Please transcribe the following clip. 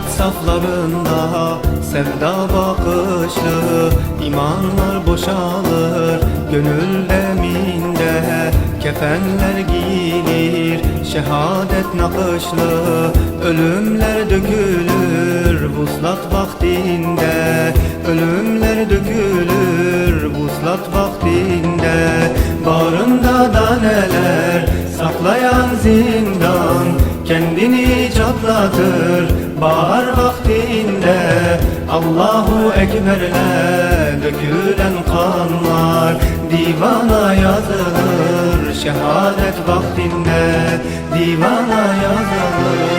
Hayat saflarında sevda bakışlı imanlar boşalır Gönül deminde kefenler giyilir Şehadet nakışlı ölümler dökülür Vuslat vaktinde ölümler dökülür Vuslat vaktinde. Bağrında da neler saklayan zindan Kendini çatlatır bahar vaktinde Allahu Ekber'le dökülen kanlar Divana yazılır. Şehadet vaktinde Divana yazılır